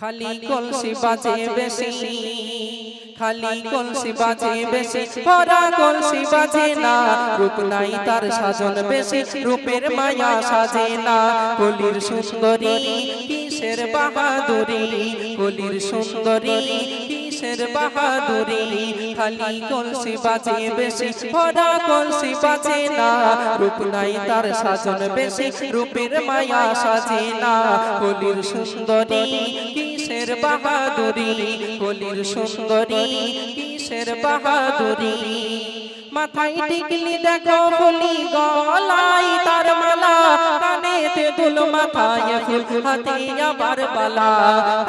খালি কলসি বাজে বেশি। খালি কলসি বাজে বেশি। ভরা কলসি বাজে না। রূপ নাই তার সাজন বেশি। রূপের মায়া সাজে না। কলির সুন্দরী কিসের বাহাদুরি? কলির সুন্দরী কিসের বাহাদুরি? খালি কলসি বাজে বেশি। ভরা কলসি বাজে না। রূপ নাই তার সাজন বেশি। রূপের মায়া সাজে না। কলির সুন্দরী কিসের বাহাদুরি? কলির সুন্দরী, কিসের বাহাদুরি? মাথায় টিকলি দেখো ফুলি গলায় তার মালা। কানেতে দুল মাথায় ফুল, হাতে আবার বালা।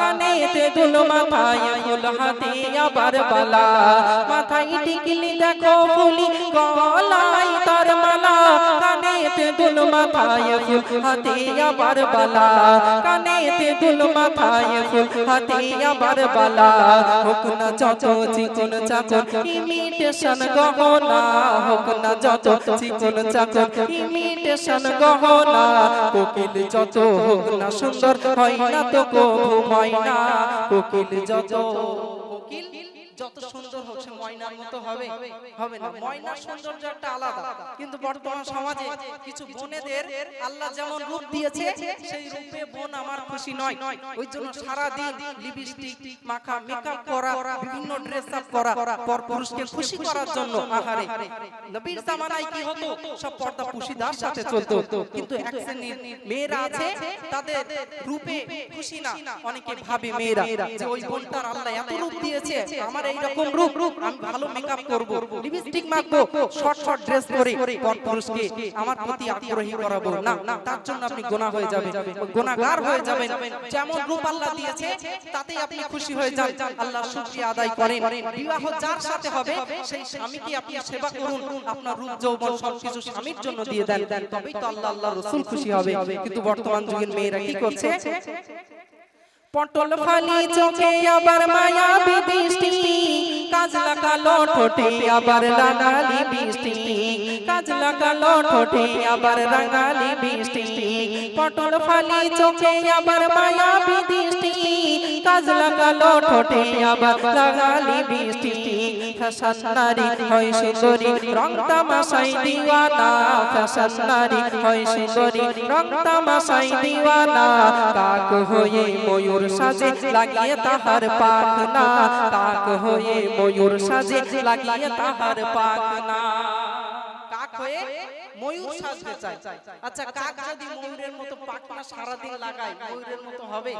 কানেতে দুল মাথায় ফুল, হাতে আবার বালা। মাথায় টিকলি দেখো ফুলি মাথায় ফুল, হাতে আবার বালা। কানেতে দুল মাথায় ফুল, হাতে আবার বালা। হোক না যত চিকন চাকন ইমিটেশন গহনা। হোক না যত চিকন চাকন ইমিটেশন গহনা। কোকিল যত হোক না সুন্দর, হয় না তো কোকিল যত কোকিল যত সুন্দর সে ময়নার মতো হবে হবে না। ময়নার সৌন্দর্য একটা আলাদা। কিন্তু বর্তমান সমাজে কিছু বোনেদের আল্লাহ যেমন রূপ দিয়েছে সেই রূপে বোন আমার খুশি নয়। ওই জন্য সারা দিন লিপস্টিক মাখা মেকআপ করা বিভিন্ন ড্রেস আপ করা পর পুরুষকে খুশি করার জন্য। আহারে নবীর জামানায় কি হতো? সব পর্দা পুশিদার সাথে চলতো। কিন্তু এক শ্রেণির মেয়েরা আছে তাদের রূপে খুশি না। অনেকে ভাবে মেয়েরা যে ওই বোনটার আল্লাহ এত রূপ দিয়েছে আমার এই রকম রূপ আমি ভালো মেকআপ করব। লিপস্টিক মাখবো শর্ট শর্ট ড্রেস পরে পর পুরুষকে আমার প্রতি আগ্রহী করাবো। না তার জন্য আপনি গোনা হয়ে যাবেন। গোনাগার হয়ে যাবেন। যেমন রূপ আল্লাহ দিয়েছে তাতে আপনি খুশি হয়ে যান। আল্লাহ শুকরিয়া আদায় করেন। বিবাহ যার সাথে হবে সেই স্বামীকে আপনি সেবা করুন। আপনার রূপ যৌবন সবকিছু স্বামীর জন্য দিয়ে দেন। তবেই তো আল্লাহ আল্লাহ রসুল খুশি হবে। কিন্তু বর্তমান যুগের মেয়েরা কি করছে? পটল ফালি চোখে আবার মায়া বিদৃষ্টি। কাজ লাগালো ঠোঁটে আবার রাঙালি বৃষ্টি। কাজ লাগালো ঠোঁটে আবার রাঙালি বৃষ্টি। পটল ফালি চোখে আবার মায়া বিদৃষ্টি। কাজ লাগালো ঠোঁটে আবার রাঙালি বৃষ্টি। হয় সুন্দরী রং তামাশাই দিওয়ানা ফ্যাশন নারী হয় সুন্দরী রং তামাশাই দিওয়ানা কাক হয়ে ময়ূর সাজে, লাগিয়ে তাহার পাখনা। কাক হয়ে ময়ূর সাজে, লাগিয়ে তাহার পাখনা। কাক হয়ে ময়ূর সাজতে চায়। আচ্ছা কাক যদি ময়ূরের মতো পাখনা সারা দিন লাগায় ময়ূরের মতো হবে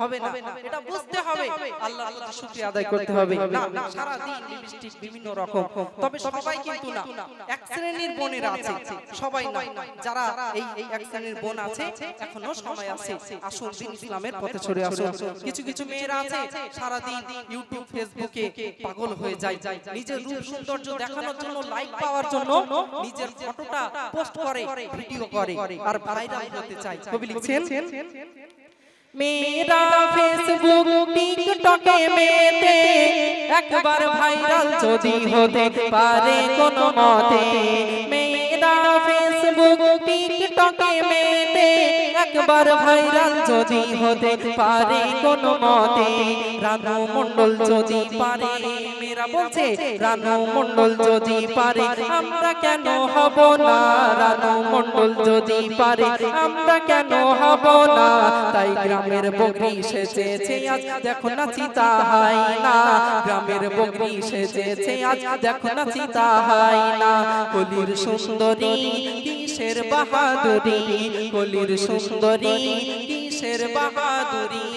হবে না। এটা বুঝতে হবে। আল্লাহর প্রতি শুকরিয়া আদায় করতে হবে। না সারা দিন লিপস্টিক বিভিন্ন রকম। তবে সবাই কিন্তু না। এক শ্রেণির বোনেরা আছে। সবাই না। যারা এই এই এক শ্রেণির বোন আছে এখনও সময় আছে। আসুন দিন ইসলামের পথে ছড়ে আসুন। কিছু কিছু মেয়েরা আছে সারা দিন ইউটিউব ফেসবুকে পাগল হয়ে যায়। নিজের রূপ সৌন্দর্য দেখানোর জন্য লাইক পাওয়ার জন্য নিজের ফটোটা পোস্ট করে ভিডিও করে আর ভাইরাল কবি লিখছেন? মেরা ফেসবুক টিকটকে মেতে একবার ভাইরাল যদি হতে পারে কোনো মতে একবার ভাইরাল যদি হতে পারে কোনো মতে, রানু মণ্ডল যদি পারে, মেয়েরা বলছে, রানু মণ্ডল যদি পারে, আমরা কেন হব না? রানু মণ্ডল যদি পারে, আমরা কেন হব না? তাই গ্রামের বগরি সেজেছে আজ, দেখো না চিতা হাই না গ্রামের বগরি সেজেছে আজ, দেখো না চিতা হাই না কলির সুন্দরী কিসের বাহাদুরি? কলির সুন্দরী কিসের বাহাদুরি?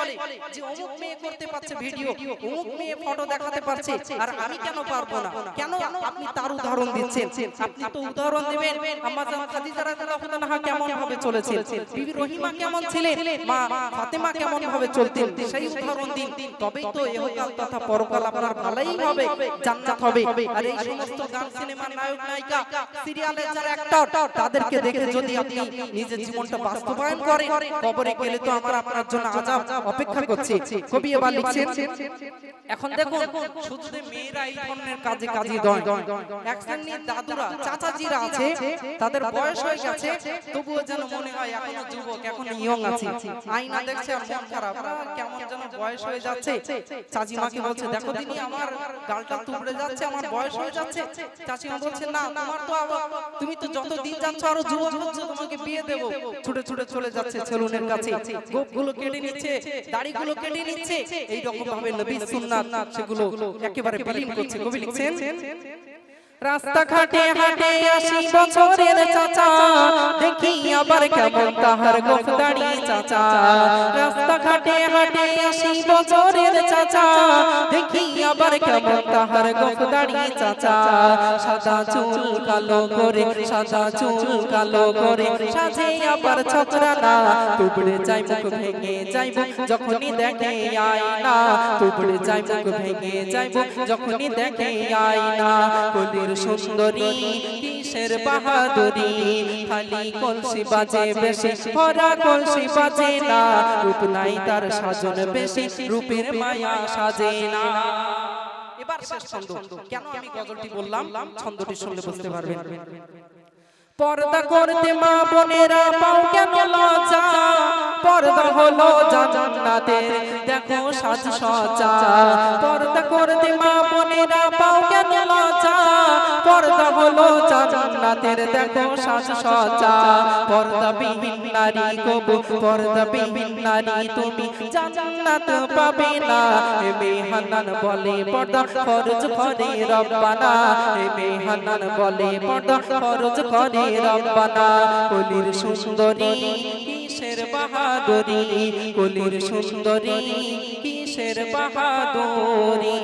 বলে যে অমুক মেয়ে করতে পারছে ভিডিও অমুক মেয়ে ফটো দেখাতে পারছে আর আমি কেন পারব না? কেন আপনি তার উদাহরণ দিচ্ছেন? আপনি তো উদাহরণ দেবেন। আম্মাজান খাদিজা রাদিয়াল্লাহু কেমন ভাবে চলেছেন? বিবি রহিমা কেমন ছিলেন মা ফাতেমা কেমন ভাবে চলতেন? সেই উদাহরণ দিন। তবেই তো ইহকাল তথা পরকাল আপনার ভালোই হবে। জান্নাত হবে। আর এই সমস্ত গান সিনেমার নায়ক নায়িকা সিরিয়ালের যারা অ্যাক্টর তাদেরকে দেখে যদি আপনি নিজের জীবনটা বাস্তবায়ন করেন কবরে গেলে তো আমার আপনার জন্য আজাব অপেক্ষা করছে। কবি এবার লিখছেন। এখন দেখুন শুধু মেয়েরা এই ধরনের কাজে কাজে দয়। এক শ্রেণির দাদুরা চাচাজিরা আছে তাদের বয়স হয়ে গেছে তবুও যেন মনে হয় এখনও যুবক এখনও ইয়ং আছে। আয়না দেখছে আর মন খারাপ। কেমন যেন বয়স হয়ে যাচ্ছে। চাচিমাকে বলছে দেখো দিনি আমার গালটা তুবড়ে যাচ্ছে আমার বয়স হয়ে যাচ্ছে। চাচিমা বলছে না তোমার তো তুমি তো যত দিন যাচ্ছ আরও যুবক হচ্ছে তোমাকে বিয়ে দেবো। ছুটে ছুটে চলে যাচ্ছে সেলুনের কাছে। গোপগুলো কেটে নিচ্ছে দাড়িগুলো কেটে নিচ্ছে এই রকম ভাবে নবী সুন্নাত সেগুলো একেবারে বিলীন করছে কবি লিখছেন। রাস্তা ঘাটে হাটে আসি বছরের চাচা। দেখি আবার কেমন তাহার গোফ দাঁড়িয়ে চাচা। রাস্তা ঘাটে হাটে আসি বছরের চাচা। দেখি আবার কেমন তাহার গোফ দাঁড়িয়ে চাচা সাদা চুল কালো করে সাদা চুল কালো করে সাজে আবার ছকরা না তুবড়ে যাই মুখ ভেঙে যাইব যখনই দেখে আয়না তুবড়ে যাই মুখ ভেঙে যাইব যখনই দেখে আয়না কলির সুন্দরী কিসের বাহাদুরি খালি কলসি বাজে বেশি ভরা কলসি বাজে না রূপ নাই তার সাজন বেশি রূপের মায়া সাজে না এবার শেষ ছন্দ। কেন আমি গজলটি বললাম? ছন্দটি শুনলে বুঝতে পারবেন। পর্দা করতে মা বোনেরা পাও কেন হলো জান্নাতের। দেখো সাজ সজা, পর্দা করতে মা বোনেরা পাও কেন লজ্জা? পর্দা হলো জান্নাতের, দেখো সাজ সজা। পর্দা বিহীন নারী কবু পর্দা বিহীন নারী তুমি জান্নাত পাবে না। এ মেহানান বলে, পর্দা ফরজ করে রব্বানা। এ মেহানান বলে, পর্দা ফরজ করে রব্বানা। কলির সুন্দরী বাহাদুরি কলির সুন্দরী কিসের বাহাদুরি?